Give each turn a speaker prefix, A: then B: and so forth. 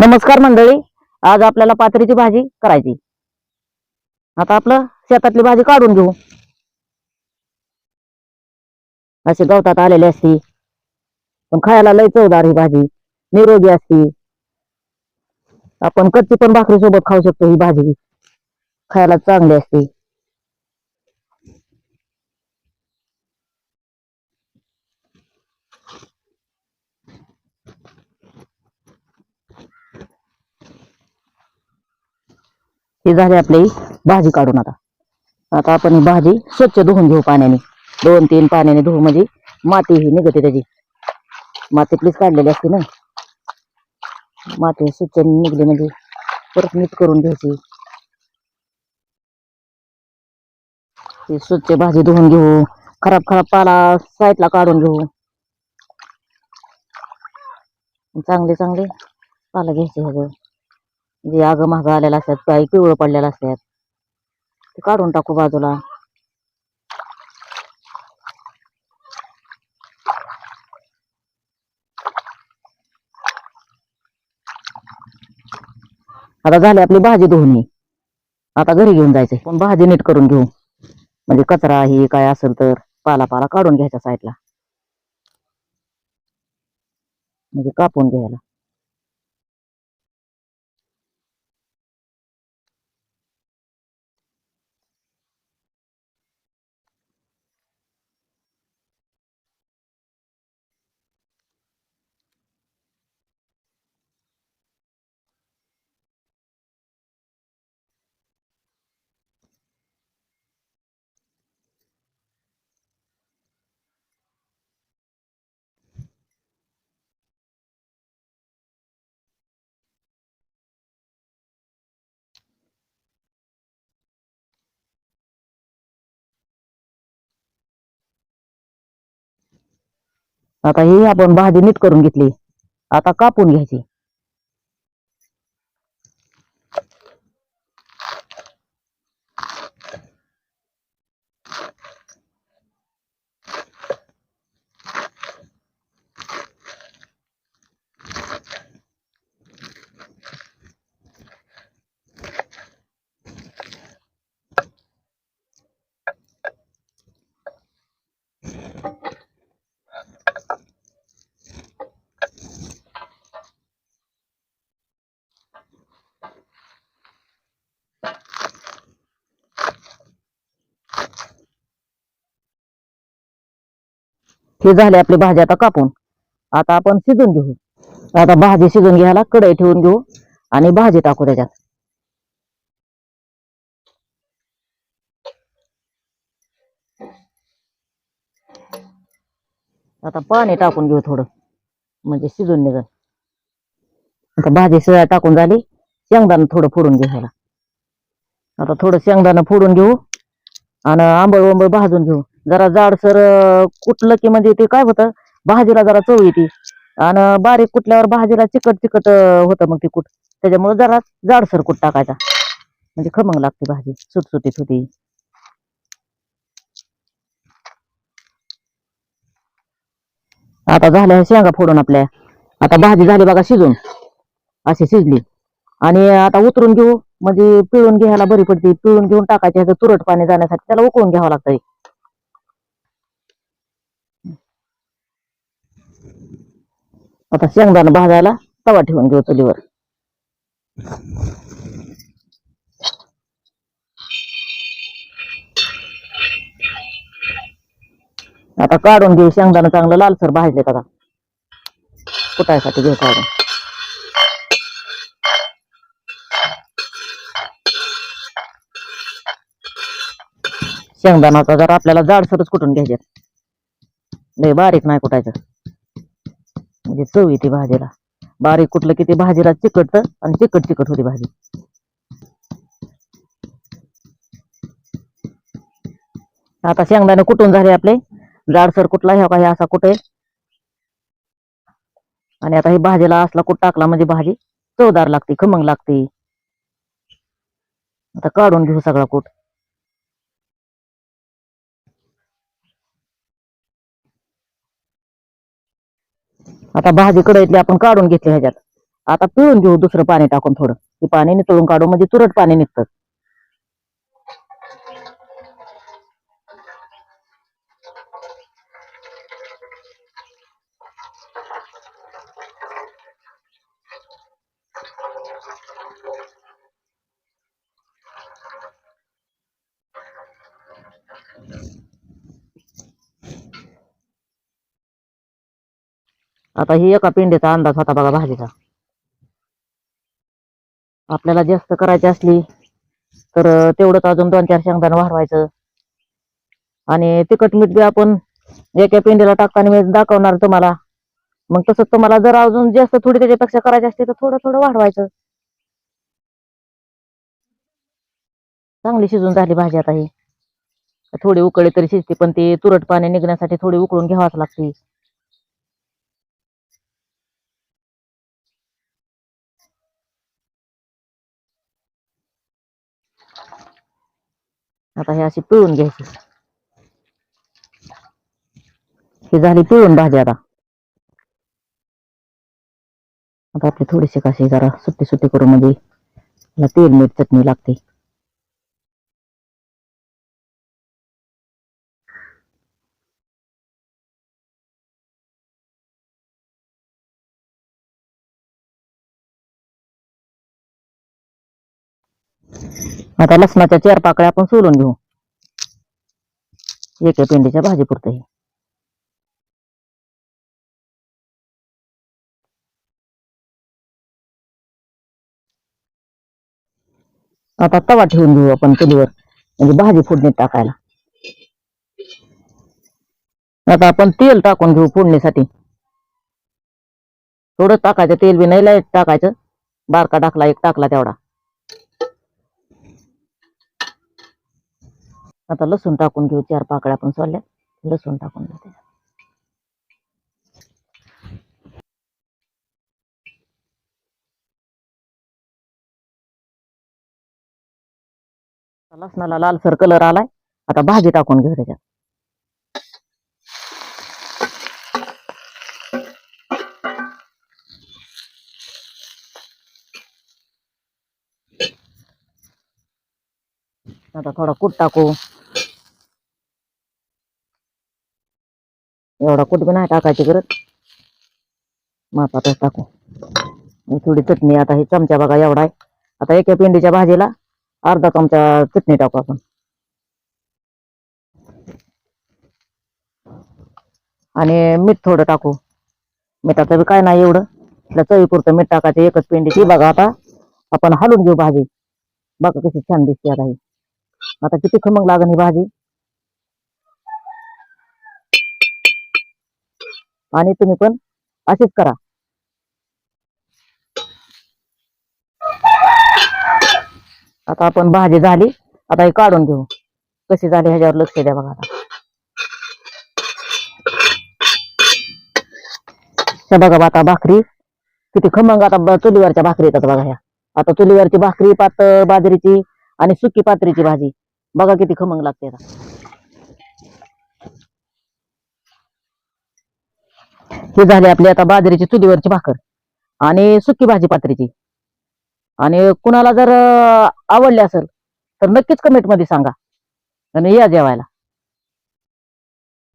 A: नमस्कार मंडळी. आज आपल्याला पात्रीची भाजी करायची. आता आपलं शेतातली भाजी काढून घेऊ. अशी गवतात आलेली असती. पण खायला लय चवदार ही भाजी. निरोगी असती. आपण कच्ची पण भाकरी सोबत खाऊ शकतो ही भाजी. खायला चांगली असते. ही झाली आपली भाजी काढून आता. आता आपण ही भाजी स्वच्छ धुवून घेऊ पाण्याने. दोन तीन पाण्याने धुवू म्हणजे माती ही निघते त्याची. माती प्लीज काढलेली असते ना. माती स्वच्छ निघली म्हणजे परत नीट करून घ्यायची. ती स्वच्छ भाजी धुवून घेऊ. खराब खराब पाला साईडला काढून घेऊ. चांगले चांगले पाला घ्यायचे ह्याचं जे आग माग आलेला असतात काही पिवळं पडलेलं असतात. ते काढून टाकू बाजूला. आता झाली आपली भाजी धुवणी. आता घरी घेऊन जायचंय. पण भाजी नीट करून घेऊ. म्हणजे कचरा ही काय असेल तर पाला पाला काढून घ्यायचा साईडला. म्हणजे कापून घ्यायला. आता ही आपण भाजी नीट करून घेतली. आता कापून घ्यायची. हे झाले आपली भाजी आता कापून. आता आपण शिजून घेऊ. आता भाजी शिजून घ्यायला कढई ठेवून घेऊ आणि भाजी टाकू त्याच्यात. आता पाणी टाकून घेऊ थोडं. म्हणजे शिजून निघल आता भाजी शिजाय टाकून झाली. शेंगदाण थोडं फोडून घ्यायला आता थोडं शेंगदाण फोडून घेऊ. आणि आंबळ वंबळ भाजून घेऊ. जरा जाडसर कुटलं की म्हणजे ते काय होतं भाजीला जरा चव येते. आणि बारीक कुटल्यावर भाजीला चिकट चिकट होत होतं मग ती कुट. त्याच्यामुळे जरा जाडसर कुट टाकायचा. म्हणजे खमंग लागते भाजी सुटसुटीत होती. आता झाल्या शेंगा फोडून आपल्या. आता भाजी झाली बघा शिजून. अशी शिजली. आणि आता उतरून घेऊ. म्हणजे पिळून घ्यायला बरी पडते. पिळून घेऊन टाकायची ह्याचं तुरट पाणी जाण्यासाठी त्याला उकळून घ्यावं लागतंय. आता शेंगदाणा भाजायला तवा ठेवून घेऊ चुलीवर. आता काढून घेऊ शेंगदाणा चांगलं लालसर भाजले आता. कुटायसाठी घेऊ काढून. शेंगदाणाचा जर आपल्याला जाडसरच कुठून घ्यायचे. लय बारीक नाही कुटायचं. म्हणजे चव येते भाजीला. बारीक कुठलं की ते भाजीला चिकटत आणि चिकट चिकट होती भाजी. आता शेंगदाणे कुठून झाले आपले. जाडसर कुठला ह्या काही असा कुठे? आणि आता हे भाजीला असला कुठ टाकला म्हणजे भाजी? चवदार लागते खमंग लागते. आता काढून घेऊ सगळा कुठ आता भाजी कढईतली आपण काढून घेतली ह्याच्यात. आता पिळून घेऊ दुसरं पाणी टाकून थोडं. ते पाणी नितळून काढू म्हणजे तुरट पाणी निघतं. आता ही एका पिंडीचा अंदाज होता बघा भाजीचा. आपल्याला जास्त करायची असली तर तेवढंच अजून दोन चार शेंगदाण वाढवायचं. आणि तिखट मीठ बी आपण एका पिंडीला टाकताना मी दाखवणार तुम्हाला. मग तसंच तुम्हाला जर अजून जास्त थोडी त्याच्यापेक्षा करायची असते तर थोडं थोडं वाढवायचं. चांगली शिजून झाली भाजी आता ही. थोडी उकळी तरी शिजते पण ती तुरट पाणी निघण्यासाठी थोडी उकळून घ्यावाच लागते. आता हे अशी पिळून घ्यायची. ही झाली पिळून भाजी आता. आता आपली थोडीशी कशी जरा सुट्टी सुट्टी करून म्हणजे तेल मीठ चटणी लागते. आता लसणाच्या चार पाकळ्या आपण सोलून घेऊ. एका पेंडीच्या भाजी पुरते आता तवा ठेवून घेऊ आपण चुलीवर म्हणजे भाजी फोडणीत टाकायला. आता आपण तेल टाकून घेऊ फोडणीसाठी. थोडं टाकायचं तेल बी नाही लाइट टाकायचं. बारका टाकला एक टाकला तेवढा. आता लसूण टाकून घेऊ चार पाकळ्या आपण सोडल्या लसूण टाकून घेऊ त्याच्यात. लसणाला लालसर कलर आलाय. आता भाजी टाकून घेऊ त्याच्यात. आता थोडा कूट टाकू. एवढा कूट बी नाही टाकायची गरज. मापातच टाकू. थोडी चटणी आता ही चमचा बघा एवढा आहे. आता एका पेंडीच्या भाजीला अर्धा चमचा चटणी टाकू आपण. आणि मीठ थोडं टाकू. मिठाचं बी काय नाही एवढं. आपल्या चवीपुरतं मीठ टाकायचं एकच पेंडी ती बघा आता आपण हलवून घेऊ भाजी. बघा कशी छान दिसते आता ही. आता किती खमंग लागन ही भाजी. आणि तुम्ही पण अशीच करा. आता आपण भाजी झाली. आता हे काढून घेऊ. कशी झाली ह्याच्यावर लक्ष द्या बघा आता. बघा बा आता भाकरी किती खमंग आता चुलीवरच्या भाकरी येतात बघा ह्या. आता चुलीवरची भाकरी पातळ बाजरीची आणि सुकी पात्रीची भाजी. बघा किती खमंग लागते आता. ही झाली आपली आता बाजरीची चुलीवरची भाकर आणि सुकी भाजी पात्रीची. आणि कुणाला जर आवडले आवडली असेल तर नक्कीच कमेंटमध्ये सांगा. आणि या जेवायला.